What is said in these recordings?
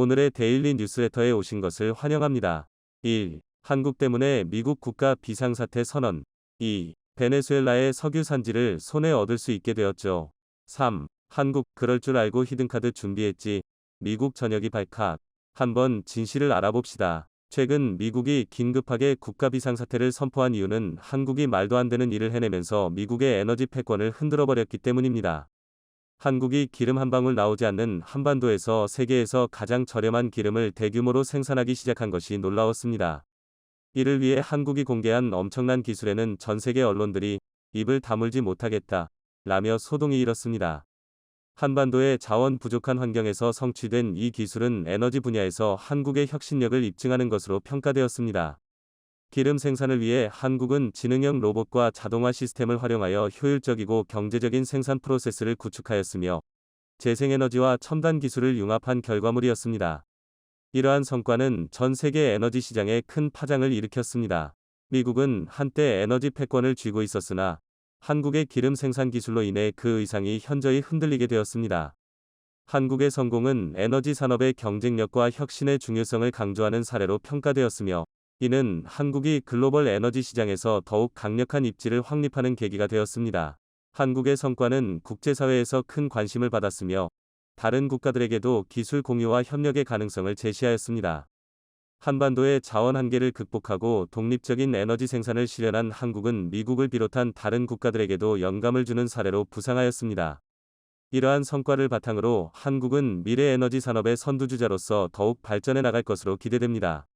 오늘의 데일리 뉴스레터에 오신 것을 환영합니다. 1. 한국 때문에 미국 국가 비상사태 선언. 2. 베네수엘라의 석유 산지를 손에 얻을 수 있게 되었죠. 3. 한국 그럴 줄 알고 히든카드 준비했지. 미국 전역이 발칵. 한번 진실을 알아봅시다. 최근 미국이 긴급하게 국가 비상사태를 선포한 이유는 한국이 말도 안 되는 일을 해내면서 미국의 에너지 패권을 흔들어 버렸기 때문입니다. 한국이 기름 한 방울 나오지 않는 한반도에서 세계에서 가장 저렴한 기름을 대규모로 생산하기 시작한 것이 놀라웠습니다. 이를 위해 한국이 공개한 엄청난 기술에는 전 세계 언론들이 입을 다물지 못하겠다. 라며 소동이 일었습니다. 한반도의 자원 부족한 환경에서 성취된 이 기술은 에너지 분야에서 한국의 혁신력을 입증하는 것으로 평가되었습니다. 기름 생산을 위해 한국은 지능형 로봇과 자동화 시스템을 활용하여 효율적이고 경제적인 생산 프로세스를 구축하였으며 재생에너지와 첨단 기술을 융합한 결과물이었습니다. 이러한 성과는 전 세계 에너지 시장에 큰 파장을 일으켰습니다. 미국은 한때 에너지 패권을 쥐고 있었으나 한국의 기름 생산 기술로 인해 그 의상이 현저히 흔들리게 되었습니다. 한국의 성공은 에너지 산업의 경쟁력과 혁신의 중요성을 강조하는 사례로 평가되었으며 이는 한국이 글로벌 에너지 시장에서 더욱 강력한 입지를 확립하는 계기가 되었습니다. 한국의 성과는 국제사회에서 큰 관심을 받았으며 다른 국가들에게도 기술 공유와 협력의 가능성을 제시하였습니다. 한반도의 자원 한계를 극복하고 독립적인 에너지 생산을 실현한 한국은 미국을 비롯한 다른 국가들에게도 영감을 주는 사례로 부상하였습니다. 이러한 성과를 바탕으로 한국은 미래 에너지 산업의 선두주자로서 더욱 발전해 나갈 것으로 기대됩니다.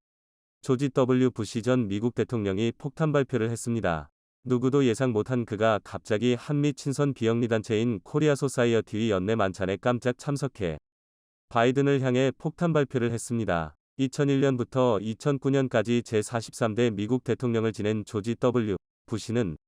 조지 W. 부시 전 미국 대통령이 폭탄 발표를 했습니다. 누구도 예상 못한 그가 갑자기 한미 친선 비영리 단체인 코리아 소사이어티의 연내 만찬에 깜짝 참석해 바이든을 향해 폭탄 발표를 했습니다. 2001년부터 2009년까지 제43대 미국 대통령을 지낸 조지 W. 부시는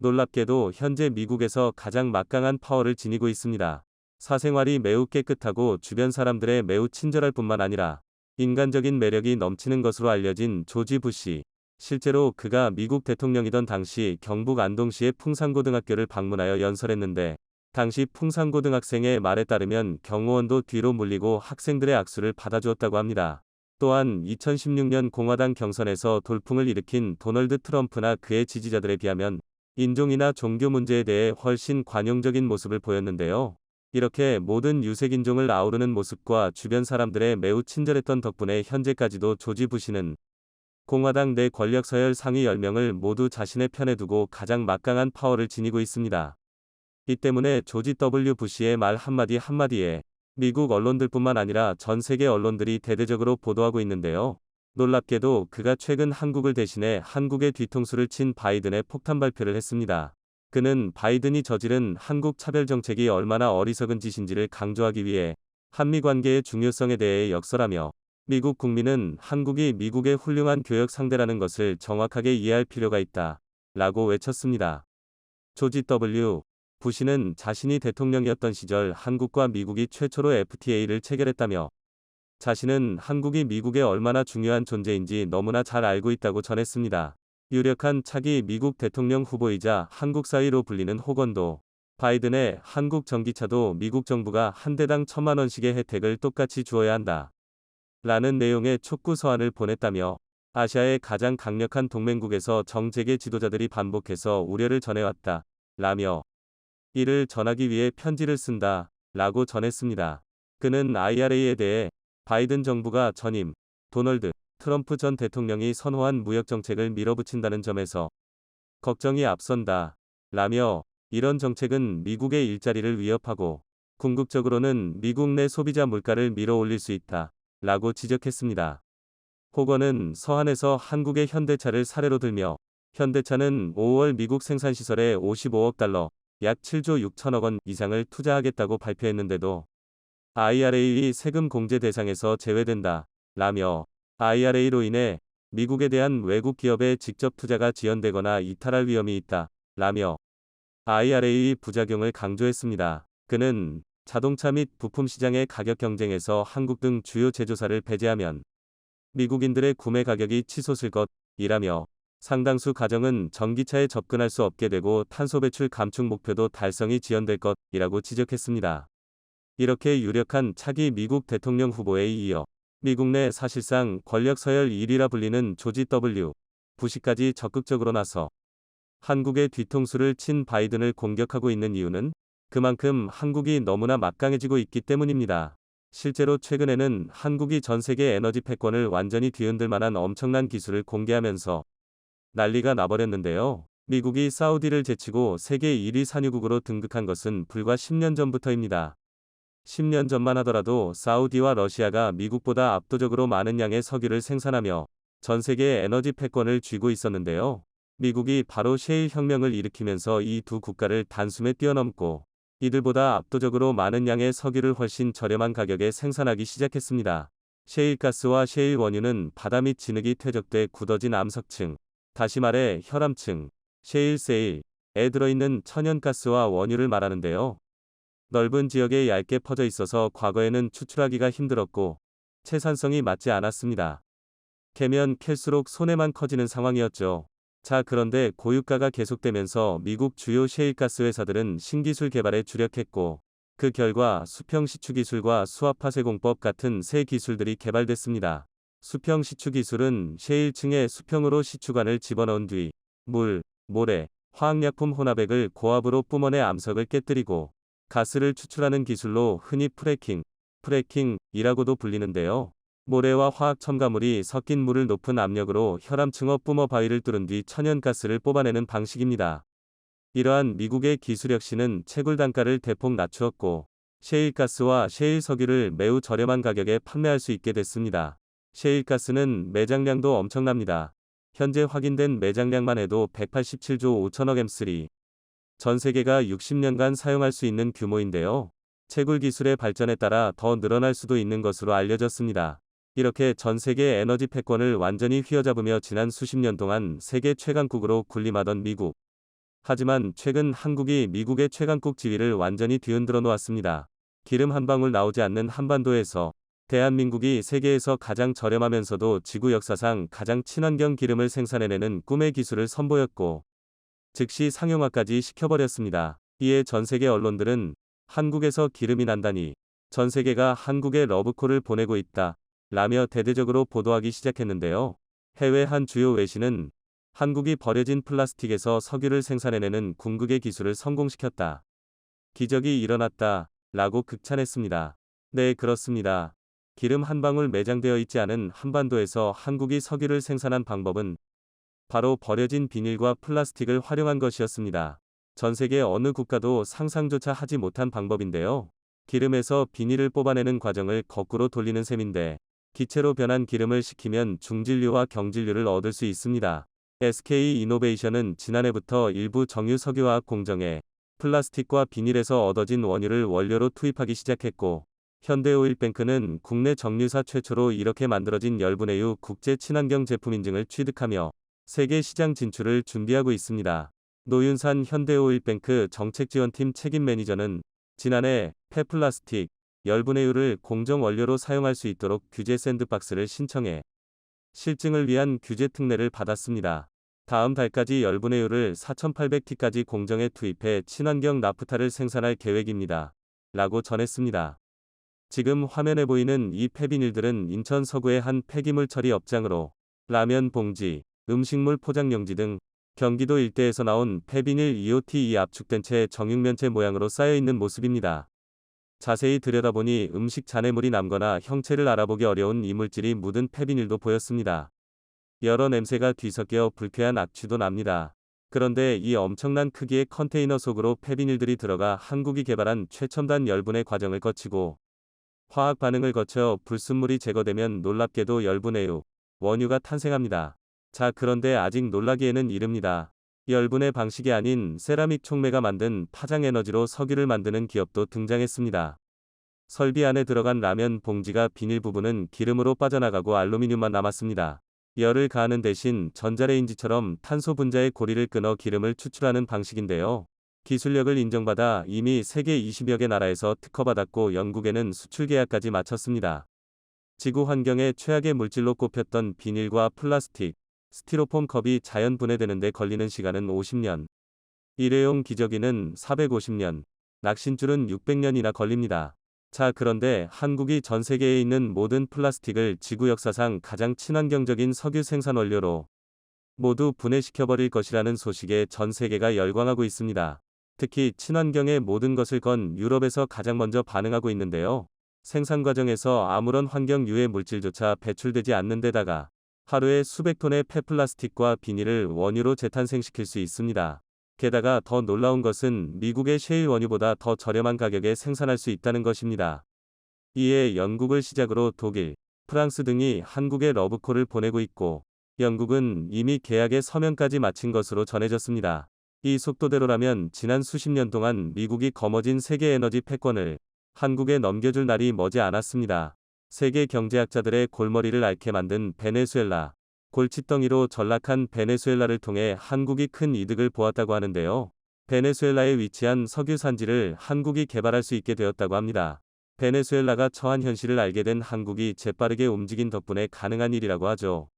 놀랍게도 현재 미국에서 가장 막강한 파워를 지니고 있습니다. 사생활이 매우 깨끗하고 주변 사람들의 매우 친절할 뿐만 아니라 인간적인 매력이 넘치는 것으로 알려진 조지 부시. 실제로 그가 미국 대통령이던 당시 경북 안동시의 풍산고등학교를 방문하여 연설했는데 당시 풍산고등학생의 말에 따르면 경호원도 뒤로 물리고 학생들의 악수를 받아주었다고 합니다. 또한 2016년 공화당 경선에서 돌풍을 일으킨 도널드 트럼프나 그의 지지자들에 비하면 인종이나 종교 문제에 대해 훨씬 관용적인 모습을 보였는데요. 이렇게 모든 유색인종을 아우르는 모습과 주변 사람들의 매우 친절했던 덕분에 현재까지도 조지 부시는 공화당 내 권력 서열 상위 10명을 모두 자신의 편에 두고 가장 막강한 파워를 지니고 있습니다. 이 때문에 조지 W 부시의 말 한마디 한마디에 미국 언론들뿐만 아니라 전 세계 언론들이 대대적으로 보도하고 있는데요. 놀랍게도 그가 최근 한국을 대신해 한국의 뒤통수를 친 바이든의 폭탄 발표를 했습니다. 그는 바이든이 저지른 한국 차별 정책이 얼마나 어리석은 짓인지를 강조하기 위해 한미 관계의 중요성에 대해 역설하며 미국 국민은 한국이 미국의 훌륭한 교역 상대라는 것을 정확하게 이해할 필요가 있다. 라고 외쳤습니다. 조지 W. 부시는 자신이 대통령이었던 시절 한국과 미국이 최초로 FTA를 체결했다며 자신은 한국이 미국에 얼마나 중요한 존재인지 너무나 잘 알고 있다고 전했습니다. 유력한 차기 미국 대통령 후보이자 한국 사위로 불리는 호건도 바이든의 한국 전기차도 미국 정부가 한 대당 천만 원씩의 혜택을 똑같이 주어야 한다. 라는 내용의 촉구 서한을 보냈다며 아시아의 가장 강력한 동맹국에서 정재계 지도자들이 반복해서 우려를 전해왔다. 라며 이를 전하기 위해 편지를 쓴다. 라고 전했습니다. 그는 IRA에 대해 바이든 정부가 전임 도널드 트럼프 전 대통령이 선호한 무역 정책을 밀어붙인다는 점에서 걱정이 앞선다. 라며 이런 정책은 미국의 일자리를 위협하고 궁극적으로는 미국 내 소비자 물가를 밀어올릴 수 있다. 라고 지적했습니다. 호건은 서한에서 한국의 현대차를 사례로 들며 현대차는 5월 미국 생산시설에 55억 달러, 약 7조 6천억 원 이상을 투자하겠다고 발표했는데도 IRA 세금 공제 대상에서 제외된다. 라며 IRA로 인해 미국에 대한 외국 기업의 직접 투자가 지연되거나 이탈할 위험이 있다. 라며 IRA 부작용을 강조했습니다. 그는 자동차 및 부품 시장의 가격 경쟁에서 한국 등 주요 제조사를 배제하면 미국인들의 구매 가격이 치솟을 것이라며 상당수 가정은 전기차에 접근할 수 없게 되고 탄소 배출 감축 목표도 달성이 지연될 것이라고 지적했습니다. 이렇게 유력한 차기 미국 대통령 후보에 이어 미국 내 사실상 권력 서열 1위라 불리는 조지 W. 부시까지 적극적으로 나서 한국의 뒤통수를 친 바이든을 공격하고 있는 이유는 그만큼 한국이 너무나 막강해지고 있기 때문입니다. 실제로 최근에는 한국이 전 세계 에너지 패권을 완전히 뒤흔들 만한 엄청난 기술을 공개하면서 난리가 나버렸는데요. 미국이 사우디를 제치고 세계 1위 산유국으로 등극한 것은 불과 10년 전부터입니다. 10년 전만 하더라도 사우디와 러시아가 미국보다 압도적으로 많은 양의 석유를 생산하며 전 세계의 에너지 패권을 쥐고 있었는데요. 미국이 바로 셰일 혁명을 일으키면서 이 두 국가를 단숨에 뛰어넘고 이들보다 압도적으로 많은 양의 석유를 훨씬 저렴한 가격에 생산하기 시작했습니다. 셰일 가스와 셰일 원유는 바다 및 진흙이 퇴적돼 굳어진 암석층, 다시 말해 혈암층, 셰일 세일에 들어있는 천연가스와 원유를 말하는데요. 넓은 지역에 얇게 퍼져 있어서 과거에는 추출하기가 힘들었고 채산성이 맞지 않았습니다. 캐면 캘수록 손해만 커지는 상황이었죠. 자, 그런데 고유가가 계속되면서 미국 주요 셰일가스 회사들은 신기술 개발에 주력했고 그 결과 수평 시추 기술과 수압화쇄 공법 같은 새 기술들이 개발됐습니다. 수평 시추 기술은 셰일층에 수평으로 시추관을 집어넣은 뒤 물, 모래, 화학약품 혼합액을 고압으로 뿜어내 암석을 깨뜨리고 가스를 추출하는 기술로 흔히 프레킹, 프레킹이라고도 불리는데요. 모래와 화학 첨가물이 섞인 물을 높은 압력으로 혈암층어 뿜어 바위를 뚫은 뒤 천연가스를 뽑아내는 방식입니다. 이러한 미국의 기술 혁신은 채굴 단가를 대폭 낮추었고 셰일가스와 셰일 석유를 매우 저렴한 가격에 판매할 수 있게 됐습니다. 셰일가스는 매장량도 엄청납니다. 현재 확인된 매장량만 해도 187조 5천억 M3. 전 세계가 60년간 사용할 수 있는 규모인데요. 채굴 기술의 발전에 따라 더 늘어날 수도 있는 것으로 알려졌습니다. 이렇게 전 세계 에너지 패권을 완전히 휘어잡으며 지난 수십 년 동안 세계 최강국으로 군림하던 미국. 하지만 최근 한국이 미국의 최강국 지위를 완전히 뒤흔들어 놓았습니다. 기름 한 방울 나오지 않는 한반도에서 대한민국이 세계에서 가장 저렴하면서도 지구 역사상 가장 친환경 기름을 생산해내는 꿈의 기술을 선보였고 즉시 상용화까지 시켜버렸습니다. 이에 전 세계 언론들은 한국에서 기름이 난다니 전 세계가 한국에 러브콜을 보내고 있다. 라며 대대적으로 보도하기 시작했는데요. 해외 한 주요 외신은 한국이 버려진 플라스틱에서 석유를 생산해내는 궁극의 기술을 성공시켰다. 기적이 일어났다. 라고 극찬했습니다. 네, 그렇습니다. 기름 한 방울 매장되어 있지 않은 한반도에서 한국이 석유를 생산한 방법은 바로 버려진 비닐과 플라스틱을 활용한 것이었습니다. 전 세계 어느 국가도 상상조차 하지 못한 방법인데요. 기름에서 비닐을 뽑아내는 과정을 거꾸로 돌리는 셈인데 기체로 변한 기름을 식히면 중진류와 경진류를 얻을 수 있습니다. SK 이노베이션은 지난해부터 일부 정유 석유화학 공정에 플라스틱과 비닐에서 얻어진 원유를 원료로 투입하기 시작했고 현대오일뱅크는 국내 정유사 최초로 이렇게 만들어진 열분해유 국제 친환경 제품 인증을 취득하며 세계 시장 진출을 준비하고 있습니다. 노윤산 현대오일뱅크 정책지원팀 책임 매니저는 지난해 폐플라스틱, 열분해유를 공정 원료로 사용할 수 있도록 규제 샌드박스를 신청해 실증을 위한 규제 특례를 받았습니다. 다음 달까지 열분해유를 4,800T까지 공정에 투입해 친환경 나프타를 생산할 계획입니다. 라고 전했습니다. 지금 화면에 보이는 이 폐비닐들은 인천 서구의 한 폐기물 처리 업장으로 라면 봉지, 음식물 포장용지 등 경기도 일대에서 나온 폐비닐 EOTE 압축된 채 정육면체 모양으로 쌓여 있는 모습입니다. 자세히 들여다보니 음식 잔해물이 남거나 형체를 알아보기 어려운 이물질이 묻은 폐비닐도 보였습니다. 여러 냄새가 뒤섞여 불쾌한 악취도 납니다. 그런데 이 엄청난 크기의 컨테이너 속으로 폐비닐들이 들어가 한국이 개발한 최첨단 열분의 과정을 거치고 화학 반응을 거쳐 불순물이 제거되면 놀랍게도 열분해유, 원유가 탄생합니다. 자 그런데 아직 놀라기에는 이릅니다. 열분의 방식이 아닌 세라믹 촉매가 만든 파장 에너지로 석유를 만드는 기업도 등장했습니다. 설비 안에 들어간 라면 봉지가 비닐 부분은 기름으로 빠져나가고 알루미늄만 남았습니다. 열을 가하는 대신 전자레인지처럼 탄소 분자의 고리를 끊어 기름을 추출하는 방식인데요. 기술력을 인정받아 이미 세계 20여 개 나라에서 특허받았고 영국에는 수출 계약까지 마쳤습니다. 지구 환경에 최악의 물질로 꼽혔던 비닐과 플라스틱, 스티로폼 컵이 자연 분해되는데 걸리는 시간은 50년. 일회용 기저귀는 450년, 낚싯줄은 600년이나 걸립니다. 자, 그런데 한국이 전 세계에 있는 모든 플라스틱을 지구 역사상 가장 친환경적인 석유 생산 원료로 모두 분해시켜버릴 것이라는 소식에 전 세계가 열광하고 있습니다. 특히 친환경의 모든 것을 건 유럽에서 가장 먼저 반응하고 있는데요. 생산 과정에서 아무런 환경 유해 물질조차 배출되지 않는 데다가 하루에 수백 톤의 폐플라스틱과 비닐을 원유로 재탄생시킬 수 있습니다. 게다가 더 놀라운 것은 미국의 셰일 원유보다 더 저렴한 가격에 생산할 수 있다는 것입니다. 이에 영국을 시작으로 독일, 프랑스 등이 한국에 러브콜을 보내고 있고 영국은 이미 계약의 서명까지 마친 것으로 전해졌습니다. 이 속도대로라면 지난 수십 년 동안 미국이 거머쥔 세계 에너지 패권을 한국에 넘겨줄 날이 머지 않았습니다. 세계 경제학자들의 골머리를 앓게 만든 베네수엘라. 골칫덩이로 전락한 베네수엘라를 통해 한국이 큰 이득을 보았다고 하는데요. 베네수엘라에 위치한 석유 산지를 한국이 개발할 수 있게 되었다고 합니다. 베네수엘라가 처한 현실을 알게 된 한국이 재빠르게 움직인 덕분에 가능한 일이라고 하죠.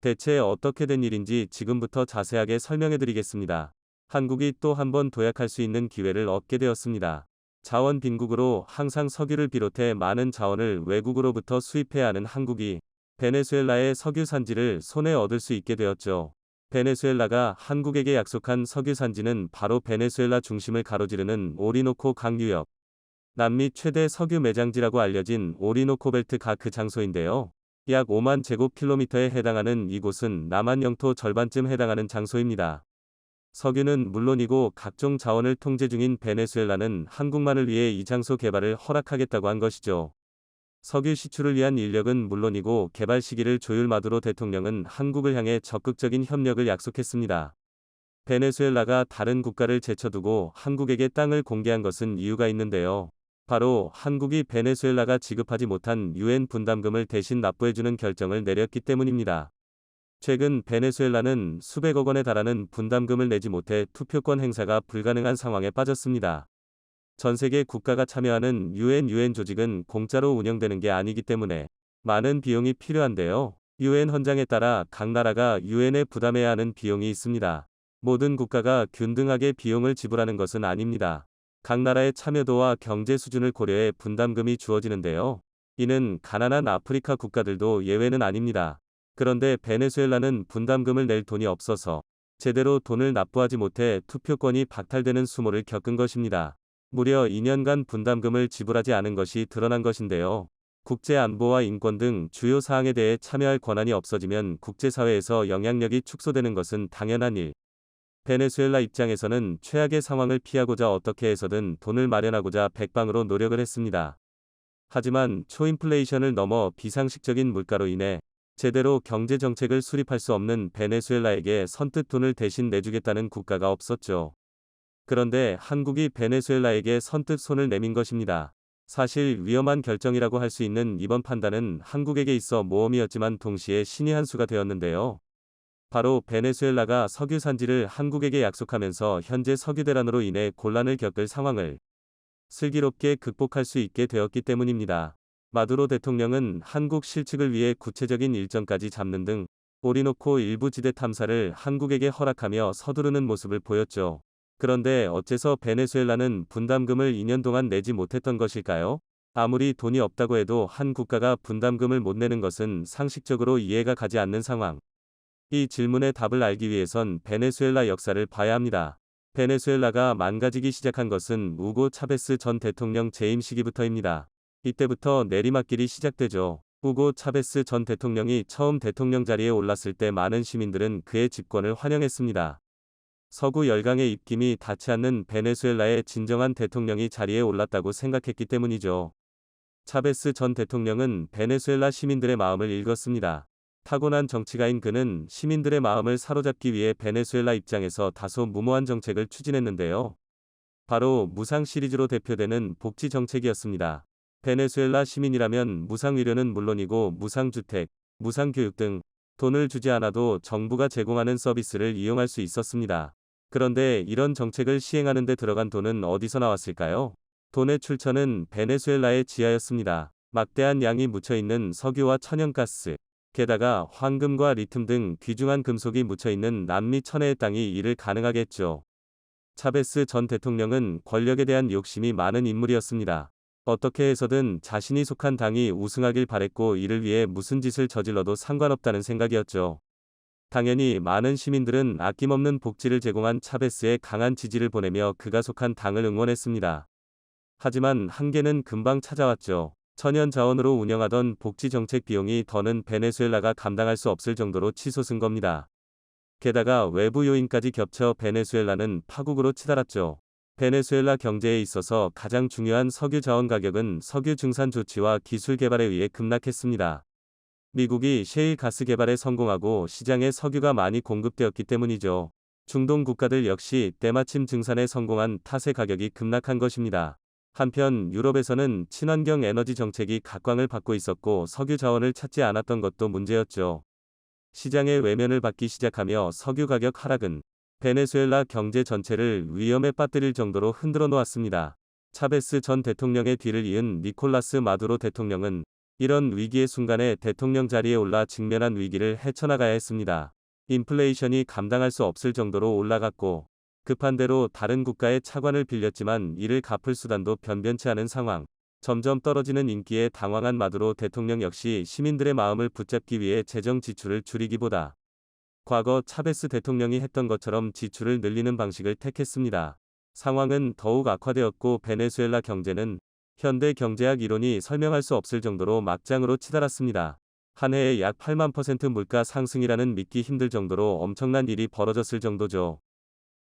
대체 어떻게 된 일인지 지금부터 자세하게 설명해 드리겠습니다. 한국이 또 한 번 도약할 수 있는 기회를 얻게 되었습니다. 자원 빈국으로 항상 석유를 비롯해 많은 자원을 외국으로부터 수입해야 하는 한국이 베네수엘라의 석유 산지를 손에 얻을 수 있게 되었죠. 베네수엘라가 한국에게 약속한 석유 산지는 바로 베네수엘라 중심을 가로지르는 오리노코 강 유역. 남미 최대 석유 매장지라고 알려진 오리노코 벨트가 그 장소인데요. 약 5만 제곱킬로미터에 해당하는 이곳은 남한 영토 절반쯤 해당하는 장소입니다. 석유는 물론이고 각종 자원을 통제 중인 베네수엘라는 한국만을 위해 이 장소 개발을 허락하겠다고 한 것이죠. 석유 시출을 위한 인력은 물론이고 개발 시기를 조율 마두로 대통령은 한국을 향해 적극적인 협력을 약속했습니다. 베네수엘라가 다른 국가를 제쳐두고 한국에게 땅을 공개한 것은 이유가 있는데요. 바로 한국이 베네수엘라가 지급하지 못한 유엔 분담금을 대신 납부해주는 결정을 내렸기 때문입니다. 최근 베네수엘라는 수백억 원에 달하는 분담금을 내지 못해 투표권 행사가 불가능한 상황에 빠졌습니다. 전 세계 국가가 참여하는 유엔 유엔 조직은 공짜로 운영되는 게 아니기 때문에 많은 비용이 필요한데요. 유엔 헌장에 따라 각 나라가 유엔에 부담해야 하는 비용이 있습니다. 모든 국가가 균등하게 비용을 지불하는 것은 아닙니다. 각 나라의 참여도와 경제 수준을 고려해 분담금이 주어지는데요. 이는 가난한 아프리카 국가들도 예외는 아닙니다. 그런데 베네수엘라는 분담금을 낼 돈이 없어서 제대로 돈을 납부하지 못해 투표권이 박탈되는 수모를 겪은 것입니다. 무려 2년간 분담금을 지불하지 않은 것이 드러난 것인데요. 국제 안보와 인권 등 주요 사항에 대해 참여할 권한이 없어지면 국제사회에서 영향력이 축소되는 것은 당연한 일. 베네수엘라 입장에서는 최악의 상황을 피하고자 어떻게 해서든 돈을 마련하고자 백방으로 노력을 했습니다. 하지만 초인플레이션을 넘어 비상식적인 물가로 인해 제대로 경제 정책을 수립할 수 없는 베네수엘라에게 선뜻 돈을 대신 내주겠다는 국가가 없었죠. 그런데 한국이 베네수엘라에게 선뜻 손을 내민 것입니다. 사실 위험한 결정이라고 할 수 있는 이번 판단은 한국에게 있어 모험이었지만 동시에 신의 한 수가 되었는데요. 바로 베네수엘라가 석유 산지를 한국에게 약속하면서 현재 석유 대란으로 인해 곤란을 겪을 상황을 슬기롭게 극복할 수 있게 되었기 때문입니다. 마두로 대통령은 한국 실측을 위해 구체적인 일정까지 잡는 등 오리노코 일부 지대 탐사를 한국에게 허락하며 서두르는 모습을 보였죠. 그런데 어째서 베네수엘라는 분담금을 2년 동안 내지 못했던 것일까요? 아무리 돈이 없다고 해도 한 국가가 분담금을 못 내는 것은 상식적으로 이해가 가지 않는 상황. 이 질문의 답을 알기 위해선 베네수엘라 역사를 봐야 합니다. 베네수엘라가 망가지기 시작한 것은 우고 차베스 전 대통령 재임 시기부터입니다. 이때부터 내리막길이 시작되죠. 우고 차베스 전 대통령이 처음 대통령 자리에 올랐을 때 많은 시민들은 그의 집권을 환영했습니다. 서구 열강의 입김이 닿지 않는 베네수엘라의 진정한 대통령이 자리에 올랐다고 생각했기 때문이죠. 차베스 전 대통령은 베네수엘라 시민들의 마음을 읽었습니다. 타고난 정치가인 그는 시민들의 마음을 사로잡기 위해 베네수엘라 입장에서 다소 무모한 정책을 추진했는데요. 바로 무상 시리즈로 대표되는 복지 정책이었습니다. 베네수엘라 시민이라면 무상 의료는 물론이고 무상 주택, 무상 교육 등 돈을 주지 않아도 정부가 제공하는 서비스를 이용할 수 있었습니다. 그런데 이런 정책을 시행하는 데 들어간 돈은 어디서 나왔을까요? 돈의 출처는 베네수엘라의 지하였습니다. 막대한 양이 묻혀 있는 석유와 천연가스, 게다가 황금과 리튬 등 귀중한 금속이 묻혀 있는 남미 천혜의 땅이 이를 가능하게 했죠. 차베스 전 대통령은 권력에 대한 욕심이 많은 인물이었습니다. 어떻게 해서든 자신이 속한 당이 우승하길 바랬고 이를 위해 무슨 짓을 저질러도 상관없다는 생각이었죠. 당연히 많은 시민들은 아낌없는 복지를 제공한 차베스에 강한 지지를 보내며 그가 속한 당을 응원했습니다. 하지만 한계는 금방 찾아왔죠. 천연 자원으로 운영하던 복지 정책 비용이 더는 베네수엘라가 감당할 수 없을 정도로 치솟은 겁니다. 게다가 외부 요인까지 겹쳐 베네수엘라는 파국으로 치달았죠. 베네수엘라 경제에 있어서 가장 중요한 석유 자원 가격은 석유 증산 조치와 기술 개발에 의해 급락했습니다. 미국이 셰일 가스 개발에 성공하고 시장에 석유가 많이 공급되었기 때문이죠. 중동 국가들 역시 때마침 증산에 성공한 탓에 가격이 급락한 것입니다. 한편 유럽에서는 친환경 에너지 정책이 각광을 받고 있었고 석유 자원을 찾지 않았던 것도 문제였죠. 시장의 외면을 받기 시작하며 석유 가격 하락은 베네수엘라 경제 전체를 위험에 빠뜨릴 정도로 흔들어 놓았습니다. 차베스 전 대통령의 뒤를 이은 니콜라스 마두로 대통령은 이런 위기의 순간에 대통령 자리에 올라 직면한 위기를 헤쳐나가야 했습니다. 인플레이션이 감당할 수 없을 정도로 올라갔고 급한 대로 다른 국가의 차관을 빌렸지만 이를 갚을 수단도 변변치 않은 상황. 점점 떨어지는 인기에 당황한 마두로 대통령 역시 시민들의 마음을 붙잡기 위해 재정 지출을 줄이기보다 과거 차베스 대통령이 했던 것처럼 지출을 늘리는 방식을 택했습니다. 상황은 더욱 악화되었고 베네수엘라 경제는 현대 경제학 이론이 설명할 수 없을 정도로 막장으로 치달았습니다. 한 해에 약 8만 퍼센트 물가 상승이라는 믿기 힘들 정도로 엄청난 일이 벌어졌을 정도죠.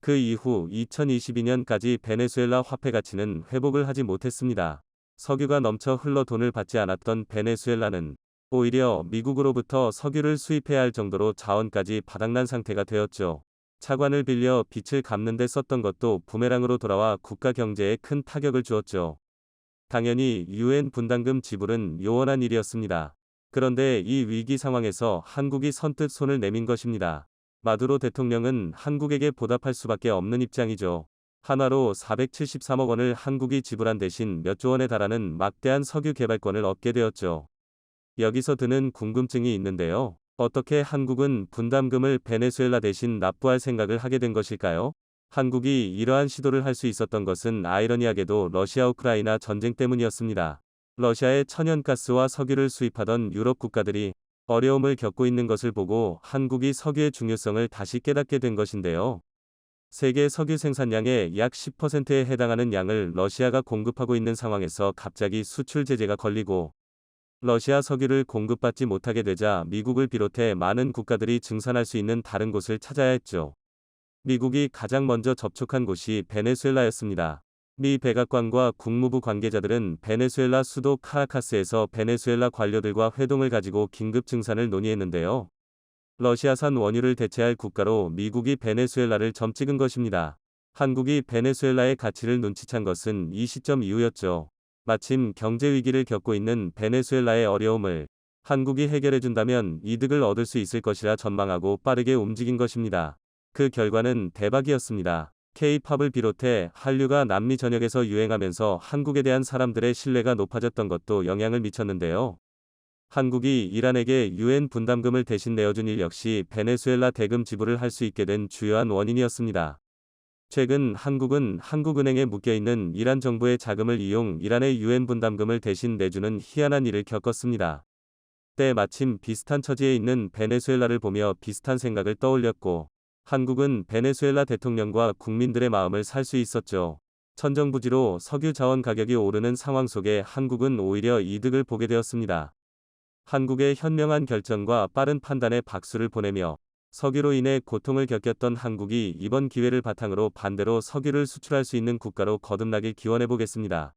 그 이후 2022년까지 베네수엘라 화폐 가치는 회복을 하지 못했습니다. 석유가 넘쳐 흘러 돈을 받지 않았던 베네수엘라는 오히려 미국으로부터 석유를 수입해야 할 정도로 자원까지 바닥난 상태가 되었죠. 차관을 빌려 빚을 갚는 데 썼던 것도 부메랑으로 돌아와 국가 경제에 큰 타격을 주었죠. 당연히 유엔 분담금 지불은 요원한 일이었습니다. 그런데 이 위기 상황에서 한국이 선뜻 손을 내민 것입니다. 마두로 대통령은 한국에게 보답할 수밖에 없는 입장이죠. 한화로 473억 원을 한국이 지불한 대신 몇 조 원에 달하는 막대한 석유 개발권을 얻게 되었죠. 여기서 드는 궁금증이 있는데요. 어떻게 한국은 분담금을 베네수엘라 대신 납부할 생각을 하게 된 것일까요? 한국이 이러한 시도를 할 수 있었던 것은 아이러니하게도 러시아 우크라이나 전쟁 때문이었습니다. 러시아의 천연가스와 석유를 수입하던 유럽 국가들이 어려움을 겪고 있는 것을 보고 한국이 석유의 중요성을 다시 깨닫게 된 것인데요. 세계 석유 생산량의 약 10%에 해당하는 양을 러시아가 공급하고 있는 상황에서 갑자기 수출 제재가 걸리고 러시아 석유를 공급받지 못하게 되자 미국을 비롯해 많은 국가들이 증산할 수 있는 다른 곳을 찾아야 했죠. 미국이 가장 먼저 접촉한 곳이 베네수엘라였습니다. 미 백악관과 국무부 관계자들은 베네수엘라 수도 카라카스에서 베네수엘라 관료들과 회동을 가지고 긴급 증산을 논의했는데요. 러시아산 원유를 대체할 국가로 미국이 베네수엘라를 점 찍은 것입니다. 한국이 베네수엘라의 가치를 눈치챈 것은 이 시점 이후였죠. 마침 경제 위기를 겪고 있는 베네수엘라의 어려움을 한국이 해결해준다면 이득을 얻을 수 있을 것이라 전망하고 빠르게 움직인 것입니다. 그 결과는 대박이었습니다. K-팝을 비롯해 한류가 남미 전역에서 유행하면서 한국에 대한 사람들의 신뢰가 높아졌던 것도 영향을 미쳤는데요. 한국이 이란에게 유엔 분담금을 대신 내어준 일 역시 베네수엘라 대금 지불을 할 수 있게 된 주요한 원인이었습니다. 최근 한국은 한국은행에 묶여있는 이란 정부의 자금을 이용 이란의 유엔 분담금을 대신 내주는 희한한 일을 겪었습니다. 때 마침 비슷한 처지에 있는 베네수엘라를 보며 비슷한 생각을 떠올렸고 한국은 베네수엘라 대통령과 국민들의 마음을 살 수 있었죠. 천정부지로 석유 자원 가격이 오르는 상황 속에 한국은 오히려 이득을 보게 되었습니다. 한국의 현명한 결정과 빠른 판단에 박수를 보내며 석유로 인해 고통을 겪었던 한국이 이번 기회를 바탕으로 반대로 석유를 수출할 수 있는 국가로 거듭나길 기원해 보겠습니다.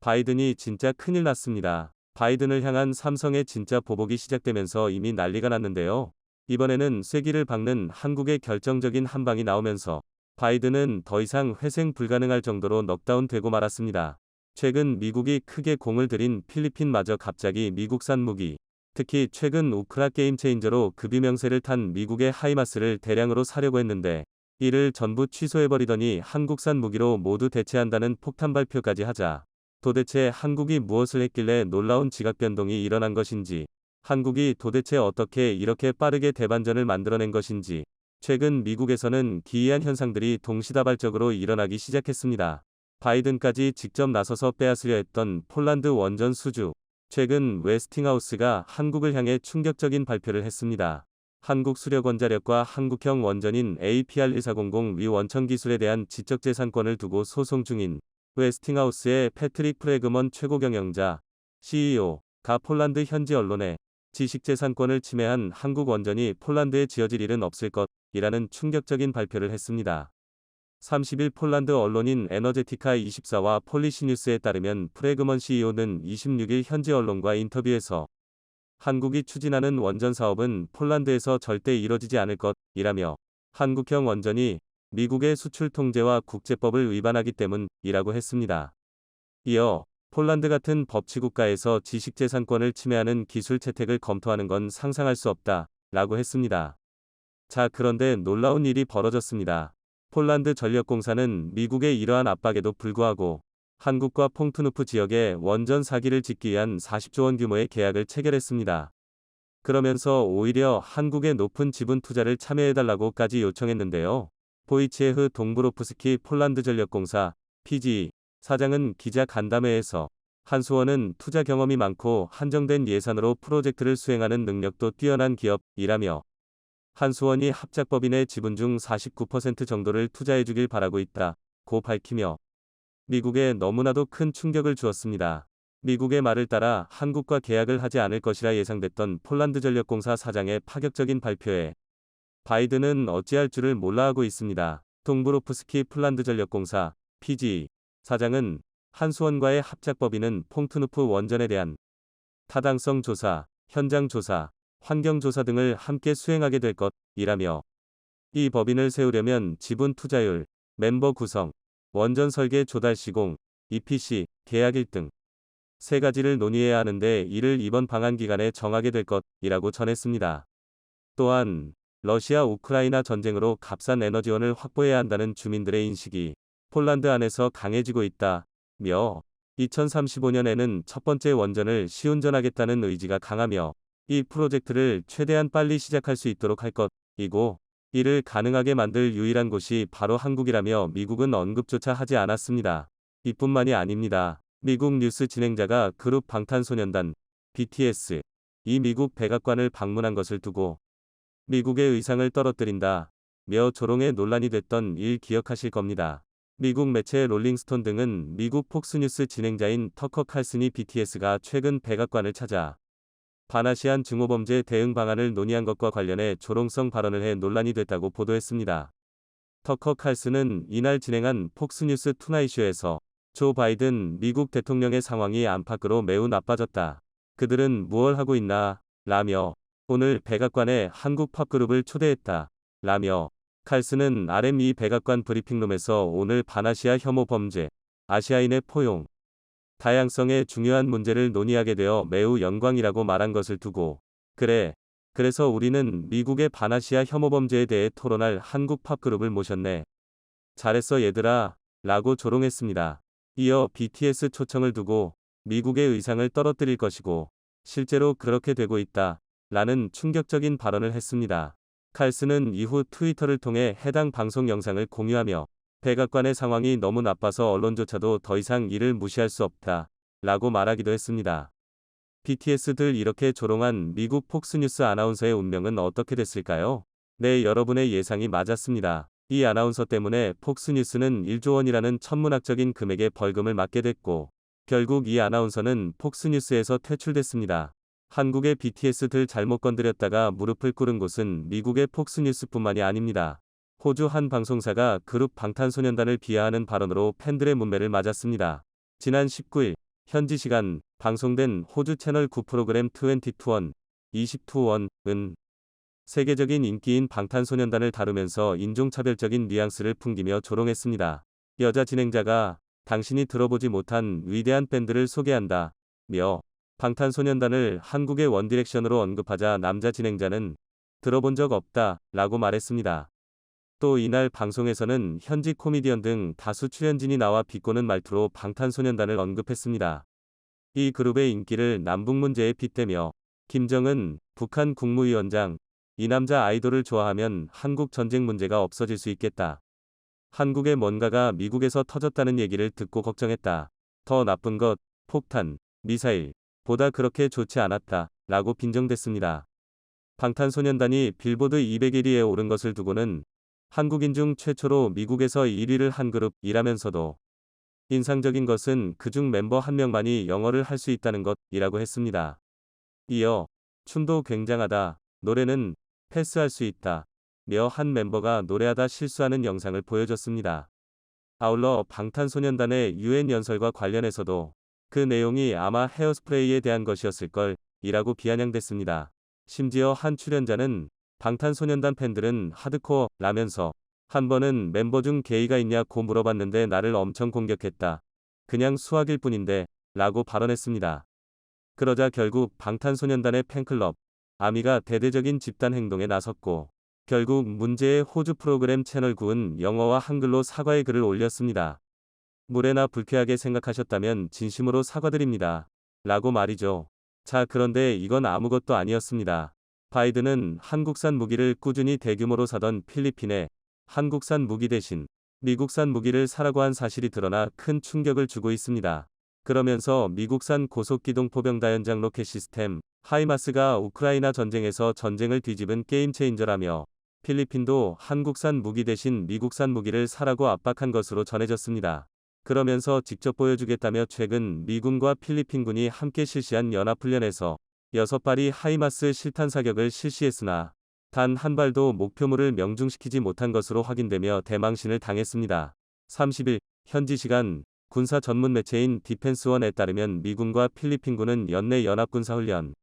바이든이 진짜 큰일 났습니다. 바이든을 향한 삼성의 진짜 보복이 시작되면서 이미 난리가 났는데요. 이번에는 쐐기를 박는 한국의 결정적인 한 방이 나오면서 바이든은 더 이상 회생 불가능할 정도로 넉다운 되고 말았습니다. 최근 미국이 크게 공을 들인 필리핀마저 갑자기 미국산 무기, 특히 최근 우크라 게임 체인저로 급유 명세를 탄 미국의 하이마스를 대량으로 사려고 했는데 이를 전부 취소해버리더니 한국산 무기로 모두 대체한다는 폭탄 발표까지 하자 도대체 한국이 무엇을 했길래 놀라운 지각 변동이 일어난 것인지 한국이 도대체 어떻게 이렇게 빠르게 대반전을 만들어낸 것인지 최근 미국에서는 기이한 현상들이 동시다발적으로 일어나기 시작했습니다. 바이든까지 직접 나서서 빼앗으려 했던 폴란드 원전 수주. 최근 웨스팅하우스가 한국을 향해 충격적인 발표를 했습니다. 한국 수력원자력과 한국형 원전인 APR1400 위 원천 기술에 대한 지적재산권을 두고 소송 중인 웨스팅하우스의 패트릭 프레그먼 최고 경영자 CEO가 폴란드 현지 언론에 지식재산권을 침해한 한국 원전이 폴란드에 지어질 일은 없을 것이라는 충격적인 발표를 했습니다. 30일 폴란드 언론인 에너제티카 24와 폴리시뉴스에 따르면 프레그먼 CEO는 26일 현지 언론과 인터뷰에서 한국이 추진하는 원전 사업은 폴란드에서 절대 이뤄지지 않을 것이라며 한국형 원전이 미국의 수출 통제와 국제법을 위반하기 때문이라고 했습니다. 이어 폴란드 같은 법치국가에서 지식재산권을 침해하는 기술 채택을 검토하는 건 상상할 수 없다 라고 했습니다. 자, 그런데 놀라운 일이 벌어졌습니다. 폴란드 전력공사는 미국의 이러한 압박에도 불구하고 한국과 퐁트누프 지역에 원전 사기를 짓기 위한 40조 원 규모의 계약을 체결했습니다. 그러면서 오히려 한국의 높은 지분 투자를 참여해달라고까지 요청했는데요. 보이치에흐 동브로프스키 폴란드 전력공사 PG 사장은 기자 간담회에서 한수원은 투자 경험이 많고 한정된 예산으로 프로젝트를 수행하는 능력도 뛰어난 기업이라며 한수원이 합작법인의 지분 중 49% 정도를 투자해주길 바라고 있다. 고 밝히며 미국에 너무나도 큰 충격을 주었습니다. 미국의 말을 따라 한국과 계약을 하지 않을 것이라 예상됐던 폴란드 전력공사 사장의 파격적인 발표에 바이든은 어찌할 줄을 몰라 하고 있습니다. 동브로프스키 폴란드 전력공사 PG 사장은 한수원과의 합작법인은 퐁트누프 원전에 대한 타당성 조사, 현장 조사, 환경 조사 등을 함께 수행하게 될 것이라며 이 법인을 세우려면 지분 투자율, 멤버 구성, 원전 설계 조달 시공, EPC, 계약일 등 세 가지를 논의해야 하는데 이를 이번 방한 기간에 정하게 될 것이라고 전했습니다. 또한 러시아 우크라이나 전쟁으로 값싼 에너지원을 확보해야 한다는 주민들의 인식이 폴란드 안에서 강해지고 있다며 2035년에는 첫 번째 원전을 시운전하겠다는 의지가 강하며 이 프로젝트를 최대한 빨리 시작할 수 있도록 할 것이고 이를 가능하게 만들 유일한 곳이 바로 한국이라며 미국은 언급조차 하지 않았습니다. 이뿐만이 아닙니다. 미국 뉴스 진행자가 그룹 방탄소년단 BTS 이 미국 백악관을 방문한 것을 두고 미국의 의상을 떨어뜨린다. 며 조롱에 논란이 됐던 일 기억하실 겁니다. 미국 매체 롤링스톤 등은 미국 폭스뉴스 진행자인 터커 칼슨이 BTS가 최근 백악관을 찾아 바나시안 증오범죄 대응 방안을 논의한 것과 관련해 조롱성 발언을 해 논란이 됐다고 보도했습니다. 터커 칼슨은 이날 진행한 폭스뉴스 투나이쇼에서 조 바이든 미국 대통령의 상황이 안팎으로 매우 나빠졌다. 그들은 무얼 하고 있나? 라며 오늘 백악관에 한국 팝그룹을 초대했다. 라며 칼슨은 RME 백악관 브리핑룸에서 오늘 바나시아 혐오 범죄, 아시아인의 포용, 다양성의 중요한 문제를 논의하게 되어 매우 영광이라고 말한 것을 두고 그래 그래서 우리는 미국의 바나시아 혐오 범죄에 대해 토론할 한국 팝그룹을 모셨네. 잘했어 얘들아 라고 조롱했습니다. 이어 BTS 초청을 두고 미국의 의상을 떨어뜨릴 것이고 실제로 그렇게 되고 있다. 라는 충격적인 발언을 했습니다. 칼스는 이후 트위터를 통해 해당 방송 영상을 공유하며 백악관의 상황이 너무 나빠서 언론조차도 더 이상 이를 무시할 수 없다. 라고 말하기도 했습니다. BTS들 이렇게 조롱한 미국 폭스뉴스 아나운서의 운명은 어떻게 됐을까요? 네, 여러분의 예상이 맞았습니다. 이 아나운서 때문에 폭스뉴스는 1조 원이라는 천문학적인 금액의 벌금을 맞게 됐고, 결국 이 아나운서는 폭스뉴스에서 퇴출됐습니다. 한국의 BTS들 잘못 건드렸다가 무릎을 꿇은 곳은 미국의 폭스뉴스뿐만이 아닙니다. 호주 한 방송사가 그룹 방탄소년단을 비하하는 발언으로 팬들의 문매를 맞았습니다. 지난 19일 현지 시간 방송된 호주 채널 9 프로그램 22원 22원은 세계적인 인기인 방탄소년단을 다루면서 인종차별적인 뉘앙스를 풍기며 조롱했습니다. 여자 진행자가 당신이 들어보지 못한 위대한 밴드를 소개한다. 며 방탄소년단을 한국의 원디렉션으로 언급하자 남자 진행자는 들어본 적 없다. 라고 말했습니다. 또 이날 방송에서는 현지 코미디언 등 다수 출연진이 나와 비꼬는 말투로 방탄소년단을 언급했습니다. 이 그룹의 인기를 남북 문제에 빗대며 김정은 북한 국무위원장 이 남자 아이돌을 좋아하면 한국 전쟁 문제가 없어질 수 있겠다. 한국에 뭔가가 미국에서 터졌다는 얘기를 듣고 걱정했다. 더 나쁜 것, 폭탄, 미사일, 보다 그렇게 좋지 않았다. 라고 빈정댔습니다. 방탄소년단이 빌보드 200위에 오른 것을 두고는 한국인 중 최초로 미국에서 1위를 한 그룹이라면서도 인상적인 것은 그중 멤버 한 명만이 영어를 할 수 있다는 것이라고 했습니다. 이어 춤도 굉장하다. 노래는 패스할 수 있다. 며 한 멤버가 노래하다 실수하는 영상을 보여줬습니다. 아울러 방탄소년단의 유엔 연설과 관련해서도 그 내용이 아마 헤어스프레이에 대한 것이었을 걸 이라고 비아냥댔습니다. 심지어 한 출연자는 방탄소년단 팬들은 하드코어 라면서 한 번은 멤버 중 게이가 있냐고 물어봤는데 나를 엄청 공격했다. 그냥 수학일 뿐인데 라고 발언했습니다. 그러자 결국 방탄소년단의 팬클럽 아미가 대대적인 집단 행동에 나섰고 결국 문제의 호주 프로그램 채널 9은 영어와 한글로 사과의 글을 올렸습니다. 무례나 불쾌하게 생각하셨다면 진심으로 사과드립니다. 라고 말이죠. 자, 그런데 이건 아무것도 아니었습니다. 바이든은 한국산 무기를 꾸준히 대규모로 사던 필리핀에 한국산 무기 대신 미국산 무기를 사라고 한 사실이 드러나 큰 충격을 주고 있습니다. 그러면서 미국산 고속기동 포병 다연장 로켓 시스템 하이마스가 우크라이나 전쟁에서 전쟁을 뒤집은 게임 체인저라며 필리핀도 한국산 무기 대신 미국산 무기를 사라고 압박한 것으로 전해졌습니다. 그러면서 직접 보여주겠다며 최근 미군과 필리핀군이 함께 실시한 연합훈련에서 6발이 하이마스 실탄 사격을 실시했으나 단 한 발도 목표물을 명중시키지 못한 것으로 확인되며 대망신을 당했습니다. 30일 현지 시간 군사 전문 매체인 디펜스원에 따르면 미군과 필리핀군은 연내 연합군사훈련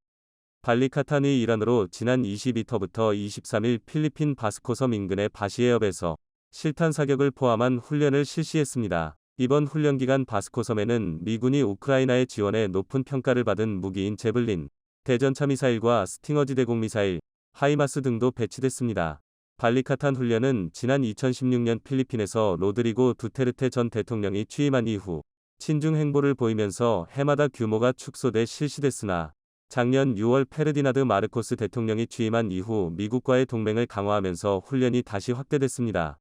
발리카탄의 일환으로 지난 22터부터 23일 필리핀 바스코섬 인근의 바시해협에서 실탄 사격을 포함한 훈련을 실시했습니다. 이번 훈련 기간 바스코섬에는 미군이 우크라이나의 지원에 높은 평가를 받은 무기인 제블린, 대전차 미사일과 스팅어지 대공 미사일, 하이마스 등도 배치됐습니다. 발리카탄 훈련은 지난 2016년 필리핀에서 로드리고 두테르테 전 대통령이 취임한 이후 친중 행보를 보이면서 해마다 규모가 축소돼 실시됐으나 작년 6월 페르디나드 마르코스 대통령이 취임한 이후 미국과의 동맹을 강화하면서 훈련이 다시 확대됐습니다.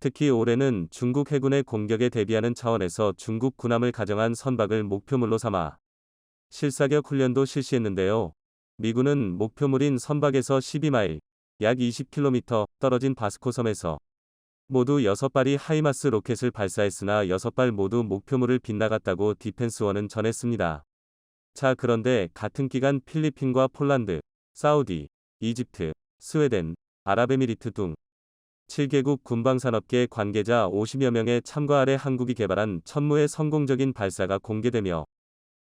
특히 올해는 중국 해군의 공격에 대비하는 차원에서 중국 군함을 가정한 선박을 목표물로 삼아 실사격 훈련도 실시했는데요. 미군은 목표물인 선박에서 12마일, 약 20km 떨어진 바스코섬에서 모두 6발이 하이마스 로켓을 발사했으나 6발 모두 목표물을 빗나갔다고 디펜스원은 전했습니다. 자 그런데 같은 기간 필리핀과 폴란드, 사우디, 이집트, 스웨덴, 아랍에미리트 등 7개국 군방산업계 관계자 50여 명의 참가 아래 한국이 개발한 천무의 성공적인 발사가 공개되며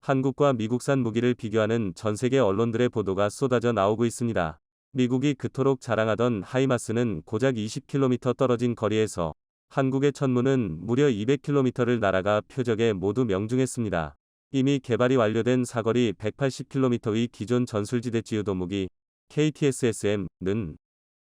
한국과 미국산 무기를 비교하는 전 세계 언론들의 보도가 쏟아져 나오고 있습니다. 미국이 그토록 자랑하던 하이마스는 고작 20km 떨어진 거리에서 한국의 천무는 무려 200km를 날아가 표적에 모두 명중했습니다. 이미 개발이 완료된 사거리 180km의 기존 전술지대 지유도무기 KTSSM는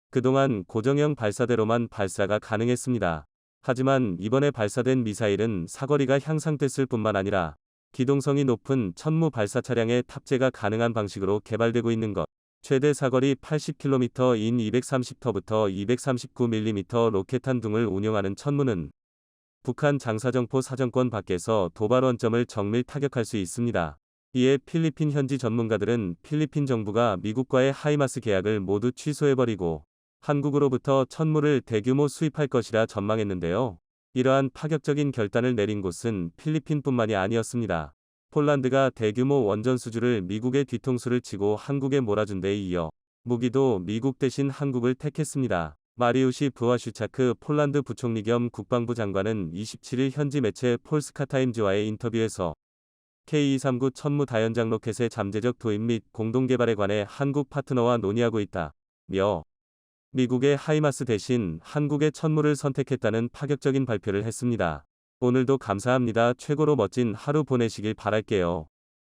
그동안 고정형 발사대로만 발사가 가능했습니다. 하지만 이번에 발사된 미사일은 사거리가 향상됐을 뿐만 아니라 기동성이 높은 천무 발사 차량의 탑재가 가능한 방식으로 개발되고 있는 것. 최대 사거리 80km인 230터부터 239mm 로켓탄 등을 운용하는 천무는 북한 장사정포 사정권 밖에서 도발 원점을 정밀 타격할 수 있습니다. 이에 필리핀 현지 전문가들은 필리핀 정부가 미국과의 하이마스 계약을 모두 취소해버리고 한국으로부터 천무를 대규모 수입할 것이라 전망했는데요. 이러한 파격적인 결단을 내린 곳은 필리핀뿐만이 아니었습니다. 폴란드가 대규모 원전 수주를 미국의 뒤통수를 치고 한국에 몰아준 데 이어 무기도 미국 대신 한국을 택했습니다. 마리우시 부아슈차크 폴란드 부총리 겸 국방부 장관은 27일 현지 매체 폴스카타임즈와의 인터뷰에서 K239 천무 다연장 로켓의 잠재적 도입 및 공동 개발에 관해 한국 파트너와 논의하고 있다. 며 미국의 하이마스 대신 한국의 천무를 선택했다는 파격적인 발표를 했습니다. 오늘도 감사합니다. 최고로 멋진 하루 보내시길 바랄게요.